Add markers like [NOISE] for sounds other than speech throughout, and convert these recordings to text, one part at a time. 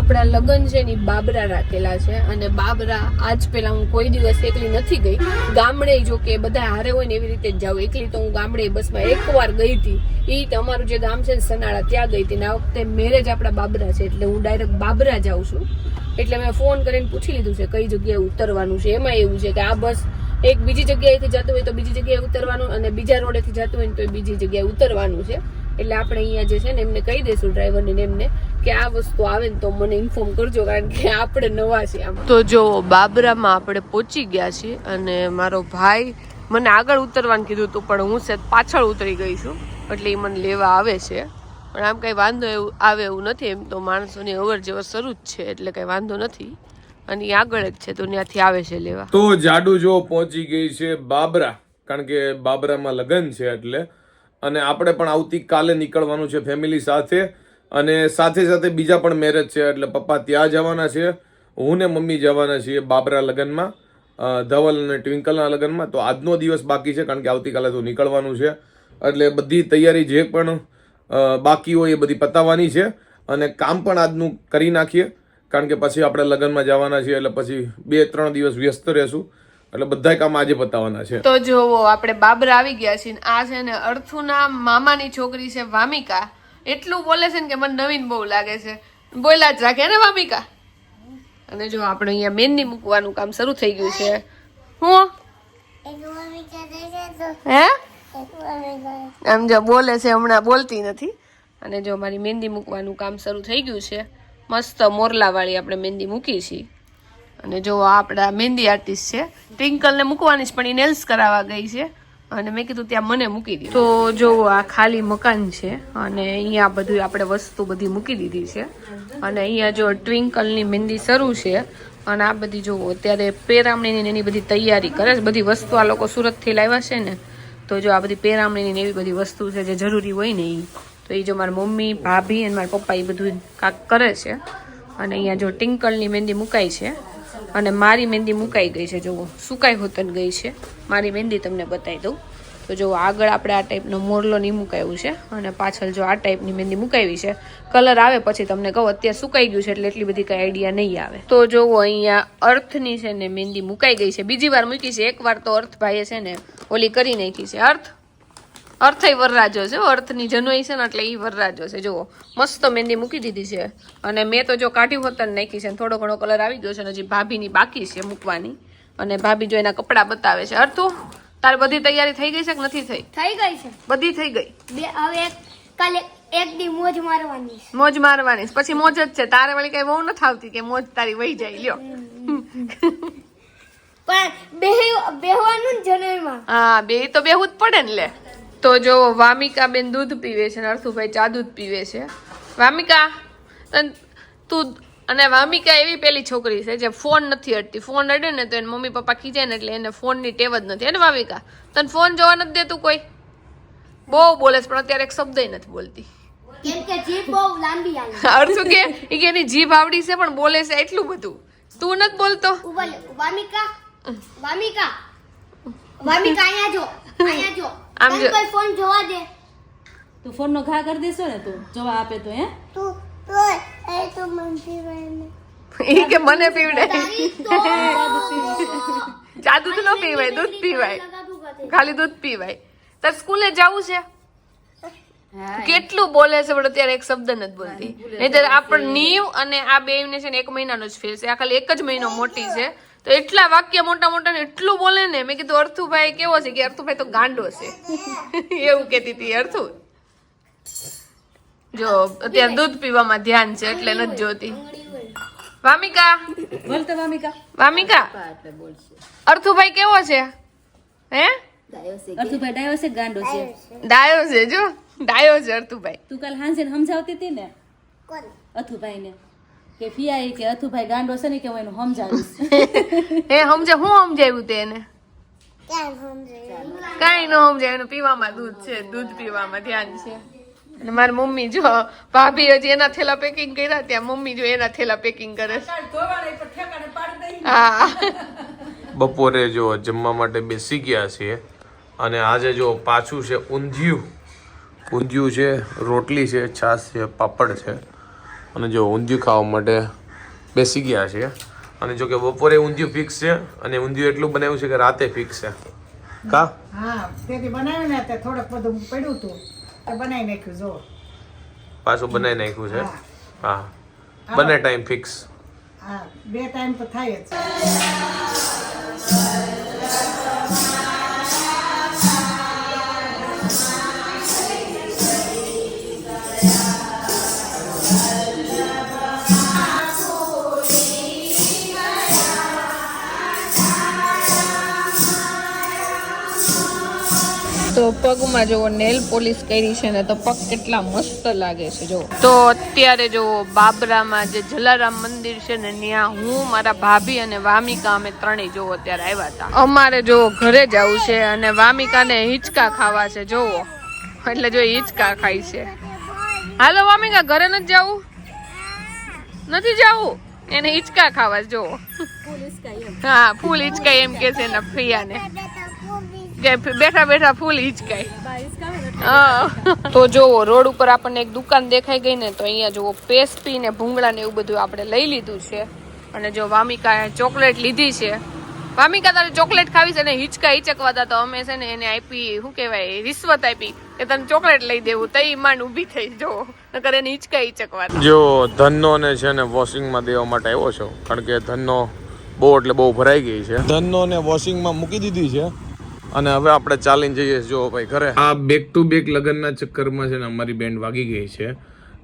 આપણા લગ્ન છે ને બાબરા રાખેલા છે અને બાબરા આજ પેલા હું કોઈ દિવસ એકલી નથી ગઈ. ગામડે જો કે બધા હારે હોય ને એવી રીતે જ જાઉં. એકલી તો હું ગામડે બસમાં એકવાર ગઈ હતી. એ તમારું જે ગામ છે ને સનાળા, ત્યાં ગઈ હતી. ને આ વખતે મેરેજ આપણા બાબરા છે એટલે હું ડાયરેક્ટ બાબરા જાઉં છું. એટલે મેં ફોન કરીને પૂછી લીધું છે કઈ જગ્યાએ ઉતરવાનું છે. એમાં એવું છે કે આ બસ એક બીજી જગ્યાએથી જતું હોય તો બીજી જગ્યાએ ઉતરવાનું અને બીજા રોડેથી જતું હોય તો બીજી જગ્યાએ ઉતરવાનું છે. એટલે આપણે અહીંયા જે છે ને એમને કહી દઈશું ડ્રાઈવરને એમને કે આ વસ્તુ આવે ને તો મને ઇન્ફોર્મ કરજો કારણ કે આપણે નવા છીએ આમાં. તો જો બાબરામાં આપણે પહોંચી ગયા છીએ અને મારો ભાઈ મને આગળ ઉતરવાનું કીધું હતું પણ હું છે પાછળ ઉતરી ગઈ છું એટલે એ મને લેવા આવે છે. પણ આમ કાંઈ વાંધો એવું આવે એવું નથી એમ તો માણસોની અવર જવર શરૂ જ છે એટલે કંઈ વાંધો નથી. અને એ આગળ જ છે તો ત્યાંથી આવે છે લેવા. તો જાડુ જો પહોંચી ગઈ છે બાબરા કારણ કે બાબરામાં લગ્ન છે એટલે. અને આપણે પણ આવતીકાલે નીકળવાનું છે ફેમિલી સાથે. અને સાથે સાથે બીજા પણ મેરેજ છે, એટલે પપ્પા ત્યાં જવાના છે, હું ને મમ્મી જવાના છીએ બાબરા લગ્નમાં ધવલ અને ટ્વિંકલના લગ્નમાં. તો આજનો દિવસ બાકી છે, કારણ કે આવતીકાલે તો નીકળવાનું છે. એટલે બધી તૈયારી જે પણ બાકી હોય એ બધી પતાવવાની છે. અને કામ પણ આજનું કરી નાખીએ, કારણ કે પછી આપણે લગ્નમાં જવાના છીએ, એટલે પછી બે ત્રણ દિવસ વ્યસ્ત રહેશું. એટલે બધા કામ આજે પતાવવાના છે. તો જોવો, આપણે બાબરા આવી ગયા છીએ આ છે ને અર્થુના મામાની છોકરી છે વામિકા. એટલું બોલે છે ને કે મને નવીન બહુ લાગે છે. બોલ્યા જ રાખે ને મામિકા અને જો આપણે અહીંયા મહેંદી મૂકવાનું કામ શરૂ થઈ ગયું છે. હું? હે? આમ જો બોલે છે, હમણાં બોલતી નથી. અને જો મારી મહેંદી મૂકવાનું કામ શરૂ થઈ ગયું છે. મસ્ત મોરલાવાળી આપણે મહેંદી મૂકી છીએ. અને જો આપણા મહેંદી આર્ટિસ્ટ છે ટ્વિંકલને મૂકવાની છે પણ એ નેલ્સ કરાવવા ગઈ છે. અને મેં કીધું ત્યાં મને મૂકી દીધું. તો જો આ ખાલી મકાન છે અને અહીંયા બધું આપણે વસ્તુ બધી મૂકી દીધી છે. અને અહીંયા જો ટ્વિંકલની મહેંદી શરૂ છે અને આ બધી જો અત્યારે પેરામણીની એની બધી તૈયારી કરે છે. બધી વસ્તુ આ લોકો સુરતથી લાવ્યા છે ને, તો જો આ બધી પેરામણીની એવી બધી વસ્તુ છે જે જરૂરી હોય ને એ તો એ જો મારી મમ્મી, ભાભી અને મારા પપ્પા એ બધું કાંક કરે છે. અને અહીંયા જો ટિંકલની મહેંદી મુકાઈ છે. અને મારી મહેંદી મુકાઈ ગઈ છે જુઓ સુકાઈ હોતન ગઈ છે. મારી મહેંદી તમને બતાવી દઉં. તો જો આગળ આપણે આ ટાઈપનો મોરલો નહીં મુકાયું છે અને પાછળ જો આ ટાઈપની મહેંદી મુકાવી છે કલર આવે પછી તમને કહું, અત્યારે સુકાઈ ગયું છે એટલે એટલી બધી કાંઈ આઈડિયા નહીં આવે. તો જોવો, અહીંયા અર્થની છે ને મહેંદી મુકાઈ ગઈ છે. બીજી વાર મૂકી છે. એક વાર તો અર્થ ભાઈએ છે ને ઓલી કરી નાખી છે. અર્થ અર્થ વરરાજો છે અર્થની જનોઈ છે ને એટલે એ વરરાજો છે. જુઓ મસ્ત મહેંદી મૂકી દીધી છે. અને મેં તો જો કાઢી હોત ને નાખી છે થોડો ઘણો કલર આવી ગયો છે અને હજી ભાભીની બાકી છે મૂકવાની. અને ભાભી જો એના કપડાં બતાવે છે. અર્થુ તારે બધી તૈયારી થઈ ગઈ છે કે નથી થઈ? થઈ ગઈ છે. બધી થઈ ગઈ? બે હવે એક કાલે એક દી મોજ મારવાની મોજ મારવાની પછી મોજ જ છે. તારે વળી કઈ બહુ નથી આવતી કે મોજ તારી વહી જાય. લ્યો. પણ બેહ- બેહવાનું જ જનોઈમાં. હા બે તો બેહું જ પડે ને લે. તો જો વામિકા બેન દૂધ પીવે છે અને અર્થુભાઈ ચા દૂધ પીવે છે. વામિકા તું અને વામિકા એવી પેલી છોકરી છે જે ફોન નથી અડતી ફોન અડે ને તો એને મમ્મી પપ્પા ખીચે ને એટલે એને ફોનની ટેવ જ નથી. અને વામિકા? તને ફોન જોવા નથી દેતું કોઈ? બહુ બોલે છે પણ અત્યારે એક શબ્દ નથી બોલતી. કેમ કે [LAUGHS] અર્થુ કે એની જીભ આવડી છે પણ બોલે છે એટલું બધું. તું નથી બોલતો? વામિકા વામિકા વામિકા અહીંયા જો અહીંયા જો. આમ જો. કોઈ ફોન જોવા દે. તું ફોન નો ઘા કરી દેશો ને તું જવા આપે તો હે? તું એ તો કે મને પીવડે. [LAUGHS] જાદુ તો ચા દૂધ ન પીવાય દૂધ પીવાય. ખાલી દૂધ પીવાય. તાર સ્કૂલે જવું છે? કેટલું બોલે છે પણ અત્યારે એક શબ્દ નથી બોલતી. નહીં આપણ નીવ અને આ બે ને છે ને એક મહિનાનો જ ફેર છે. આ ખાલી એક જ મહિનો મોટી છે. તો એટલા વાક્ય મોટા મોટા ને એટલું બોલે ને મેં કીધું અર્થુભાઈ કેવો છે? કે અર્થુભાઈ તો ગાંડો છે. [LAUGHS] એવું કહેતી હતી અર્થુ. જો અત્યારે દૂધ પીવામાં ધ્યાન છે એટલે નથી જોતી. વામિકા? બોલ તો વામિકા. વામિકા? અર્થુભાઈ કેવો છે? હે? અર્થુભાઈ ડાયો છે ગાંડો છે. ડાયો છે જો. ડાયો છે અર્થુભાઈ. તું કાલ હાંજે સમજાવતી હતી ને? અર્થુભાઈ ને કે ફિયા કે અથુભાઈ ગાંડો છે ને કે હું એનું સમજાવીશ. [LAUGHS] એ સમજે હું સમજાવ્યું તે એને કાંઈ ન સમજાય એનું પીવામાં દૂધ છે દૂધ પીવામાં ધ્યાન છે. અને મારી મમ્મી જો ભાભી હજી એના થેલા પેકિંગ કર્યા ત્યાં મમ્મી જો એના થેલા પેકિંગ કરે છે. હા. બપોરે જો જમવા માટે બેસી ગયા છીએ અને આજે જો પાછું છે ઊંધિયું. ઊંધિયું છે રોટલી છે છાશ છે પાપડ છે. અને જો ઊંધિયું ખાવા માટે બેસી ગયા છે. અને જો કે બપોરે ઊંધિયું ફિક્સ છે અને ઊંધિયું એટલું બનાવ્યું છે કે રાતે ફિક્સ છે. કા? હા તેથી બનાવ્યું ને તે થોડુંક બધું પડ્યું હતું તે બનાવી નાખ્યું જો. પાછું બનાવી નાખ્યું છે? હા. બંને ટાઈમ ફિક્સ હા બે ટાઈમ તો થાય જ. તો પગમાં જો નેલ પોલિશ કરી છે ને તો પગ કેટલા મસ્ત લાગે છે જો. તો અત્યારે જો બાબરામાં જે જલારામ મંદિર છે ને ત્યાં હું મારા ભાભી અને વામિકા અમે ત્રણેય જો અત્યારે આવ્યા હતા. અમારે જો ઘરે જવું છે અને વામિકાને હિંચકા ખાવા છે જોવો. એટલે જો હિંચકા ખાય છે. હાલો વામિકા ઘરે નથી જવું? નથી જવું? એને હિંચકા ખાવા જોવો. હા ફૂલ હિંચકા એમ કે છે એના ફિયાને. કે બેઠા બેઠા ફૂલ હિંચકાય. હા. તો જોવો રોડ ઉપર આપણને એક દુકાન દેખાઈ ગઈ ને તો અહીંયા જોવો પેસ્ટ્રી ને ભૂંગળા ને એવું બધું આપણે લઈ લીધું છે. અને જો વામિકા ચોકલેટ લીધી છે. વામિકા તારે ચોકલેટ ખાવી છે ને હિંચકા હિચકવા હતા તો અમે છે ને એને આપી શું કહેવાય રિશ્વત આપી કે તને ચોકલેટ લઈ દેવું તઈ માંડ ઊભી થઈ જો નકર એને હિંચકા હિચકવા જો ધનનો ને છે ને વોશિંગમાં દેવા માટે આવ્યો છો કારણ કે ધનનો બહુ એટલે બહુ ભરાઈ ગઈ છે. ધનનો ને વોશિંગમાં મૂકી દીધી છે. અને હવે આપણે ચાલીને જઈએ. જો ભાઈ ઘરે. આ બેક ટુ બેક લગ્નના ચક્કરમાં છે ને અમારી બેન્ડ વાગી ગઈ છે.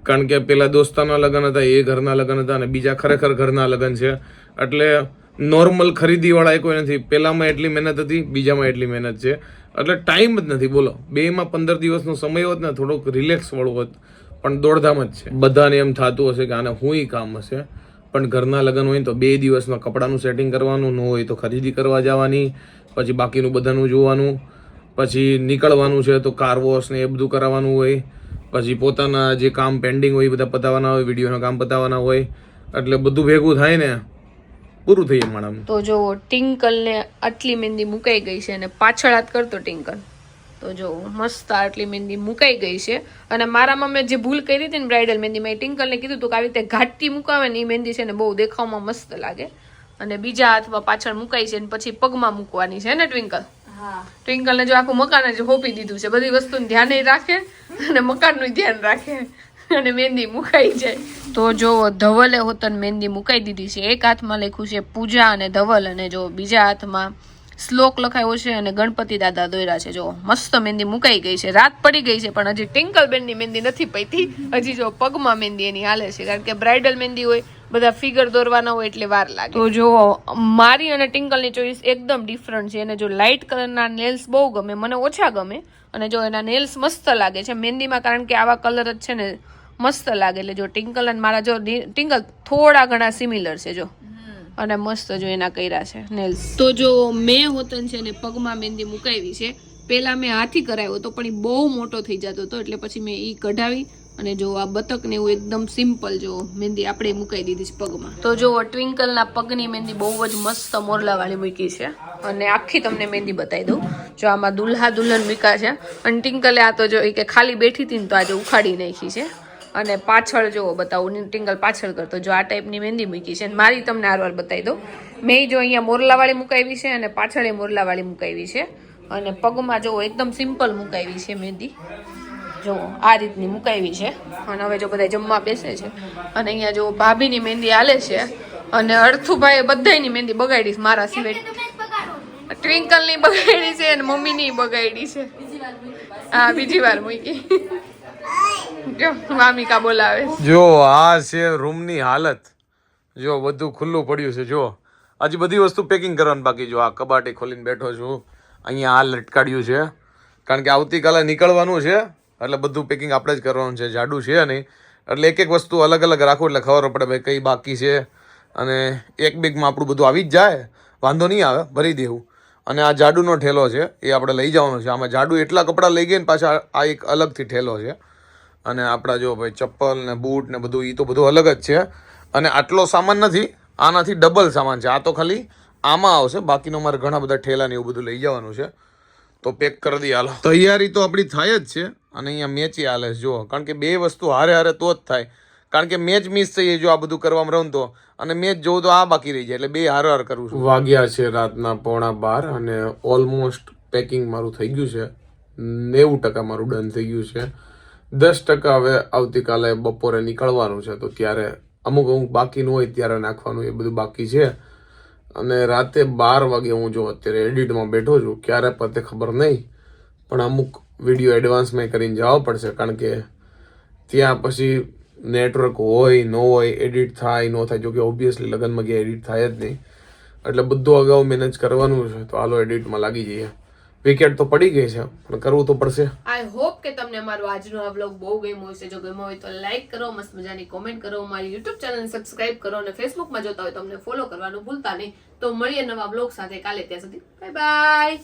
કારણ કે પેલા દોસ્તાના લગ્ન હતા, એ ઘરના લગ્ન હતા અને બીજા ખરેખર ઘરના લગ્ન છે. એટલે નોર્મલ ખરીદી વાળા કોઈ નથી. પેલામાં એટલી મહેનત હતી, બીજામાં એટલી મહેનત છે. એટલે ટાઈમ જ નથી. બોલો, બેમાં પંદર દિવસનો સમય હોત ને, થોડોક રિલેક્સ વાળો હોત, પણ દોડધામ જ છે. બધાને એમ થતું હશે કે આને હું કામ હશે? પણ ઘરના લગ્ન હોય તો બે દિવસમાં કપડાનું સેટિંગ કરવાનું, ન હોય તો ખરીદી કરવા જવાની. પછી બાકીનું બધાનું જોવાનું, પછી નીકળવાનું છે તો કાર વોશ ને એ બધું કરાવવાનું હોય, પછી પોતાના જે કામ પેન્ડિંગ હોય એ બધા પતાવવાના હોય, વિડીયોના કામ પતાવવાના હોય, એટલે બધું ભેગું થાય ને, પૂરું થઈ મેડમ તો જો ટિંકલ ને આટલી મહેંદી મુકાઈ ગઈ છે અને પાછળ હાથ કરતો ટિંકલ. તો જો મસ્ત આટલી મહેંદી મુકાઈ ગઈ છે. અને મારામાં મેં જે ભૂલ કરી હતી ને બ્રાઇડલ મહેંદીમાં એ ટિંકલને કીધું હતું કે આવી રીતે ઘાટી મુકાવે ને એ મહેંદી છે ને બહુ દેખાવમાં મસ્ત લાગે. અને બીજા હાથમાં પાછળ મુકાઈ છે ને પછી પગમાં મૂકવાની છે ને ટ્વિંકલ હા. ટ્વિંકલને જો આખું મકાન જ હોપી દીધું છે બધી વસ્તુનું ધ્યાન રાખે અને મકાનનું ધ્યાન રાખે અને મહેંદી મુકાઈ જાય. તો જો ધવલે હોતન મહેંદી મુકાઈ દીધી છે. એક હાથમાં લખ્યું છે પૂજા અને ધવલ અને જો બીજા હાથમાં શ્લોક લખાયો છે અને ગણપતિ દાદા દોર્યા છે. જો મસ્ત મહેંદી મુકાઈ ગઈ છે. રાત પડી ગઈ છે પણ હજી ટિંકલ બેનની મહેંદી નથી પૈતી હજી જો પગમાં મહેંદી એની હાલે છે કારણ કે બ્રાઇડલ મહેંદી હોય બધા ફિગર દોરવાના હોય એટલે વાર લાગે. તો જો મારી અને ટિંકલની ચોઈસ એકદમ ડિફરન્ટ છે. અને જો લાઇટ કલરના નેલ્સ બહુ ગમે મને ઓછા ગમે અને જો એના નેલ્સ મસ્ત લાગે છે. મહેંદીમાં કારણ કે આવા કલર જ છે ને મસ્ત લાગે. એટલે જો ટિંકલ અને મારા જો ટિંકલ થોડા ઘણા સિમિલર છે જો. અને મસ્ત જો એના કર્યા છે નેલ્સ તો જો મેં હોતન છે ને પગમાં મહેંદી મુકાવી છે. પહેલાં મેં હાથી કરાવ્યો હતો પણ એ બહુ મોટો થઈ જતો હતો એટલે પછી મેં એ કઢાવી. અને જો આ બતક ને એવું એકદમ સિમ્પલ જો મહેંદી આપણે મુકાઈ દીધી છે પગમાં. તો જો ટ્વિંકલના પગની મહેંદી બહુ જ મસ્ત મોરલા વાળી મૂકી છે. અને આખી તમને મહેંદી બતાવી દઉં. જો આમાં દુલ્હા દુલ્હન મૂકા છે. અને ટિંકલે આ તો જો એ કે ખાલી બેઠી હતી ને તો આજે ઉખાડી નાખી છે. અને પાછળ જો બતાવું ટિંગલ પાછળ કરતો. જો આ ટાઈપની મહેંદી મૂકી છે. અને મારી તમને આરવાર બતાવી દઉં. મેં જો અહીંયા મોરલાવાળી મુકાવી છે અને પાછળ એ મોરલાવાળી મુકાવી છે. અને પગમાં જો એકદમ સિમ્પલ મુકાવી છે મહેંદી. જો આ રીતની મુકાવી છે. અને હવે જો બધા જમવા બેસે છે. અને અહીંયા જો ભાભીની મહેંદી હાલે છે અને અર્થુભાઈએ બધાયની મહેંદી બગાડી મારા સિવાય. ટ્વિંકલની બગાડી છે અને મમ્મીની બગાડી છે. હા બીજી વાર મૂકી. જો મામિકા બોલાવે. જો આ છે રૂમની હાલત. જો બધું ખુલ્લું પડ્યું છે. જો હજી બધી વસ્તુ પેકિંગ કરવાની બાકી જો આ કબાટે ખોલીને બેઠો છું. અહીંયા આ લટકાડ્યું છે. કારણ કે આવતીકાલે નીકળવાનું છે. એટલે બધું પેકિંગ આપણે જ કરવાનું છે. જાડું છે નહીં. એટલે એક એક વસ્તુ અલગ અલગ રાખો એટલે ખબર પડે ભાઈ કઈ બાકી છે. અને એક બેગમાં આપણું બધું આવી જ જાય. વાંધો નહીં આવે, ભરી દેવું. અને આ જાડુનો ઠેલો છે, એ આપણે લઈ જવાનો છે. આમાં જાડુ એટલા કપડાં લઈ ગયા ને પાછા આ એક અલગથી ઠેલો છે. અને આપણા જો ભાઈ ચપ્પલ ને બૂટ ને બધું એ તો બધું અલગ જ છે. અને આટલો સામાન નથી, આનાથી ડબલ સામાન છે. આ તો ખાલી આમાં આવશે. બાકીનો મારે ઘણા બધા ઠેલા ને એવું બધું લઈ જવાનું છે. તો પેક કરી દઈએ હાલો. તૈયારી તો આપણી થાય જ છે અને અહીંયા મેચી હાલે છે. જુઓ કારણ કે બે વસ્તુ હારે હારે તો જ થાય. કારણ કે મેચ મિસ થઈ જો આ બધું કરવામાં રહું તો. અને મેચ જોઉં તો આ બાકી રહી જાય એટલે બે હાર હાર કરું છું. વાગ્યા છે રાતના પોણા બાર અને ઓલમોસ્ટ પેકિંગ મારું થઈ ગયું છે. નેવું ટકા મારું ડન થઈ ગયું છે. દસ ટકા હવે આવતીકાલે બપોરે નીકળવાનું છે તો ત્યારે અમુક અમુક બાકીનું હોય ત્યારે નાખવાનું એ બધું બાકી છે. અને રાતે બાર વાગે હું જો અત્યારે એડિટમાં બેઠો છું, ક્યારે પતે ખબર નહીં. પણ અમુક વીડિયો એડવાન્સમાં કરીને જવા પડશે, કારણ કે ત્યાં પછી નેટવર્ક હોય, ન હોય, એડિટ થાય, ન થાય જોકે ઓબ્વિયસલી લગ્નમાં ક્યાંય એડિટ થાય જ નહીં. એટલે બધું અગાઉ મેનેજ કરવાનું છે તો હાલો એડિટમાં લાગી જઈએ. વિકેટ તો પડી ગઈ છે, પણ કરવું તો પડશે. આઈ હોપ કે તમને અમારો આજનો આ વ્લોગ બહુ ગમ્યો હશે. જો ગમ્યો હોય તો લાઈક કરો, મસ્ત મજાની કોમેન્ટ કરો મારી યુટ્યુબ ચેનલને સબસ્ક્રાઇબ કરો અને ફેસબુકમાં જોતા હોય તો અમને ફોલો કરવાનું ભૂલતા નહીં. તો મળીએ નવા બ્લોગ સાથે કાલે ત્યાં સુધી. Bye bye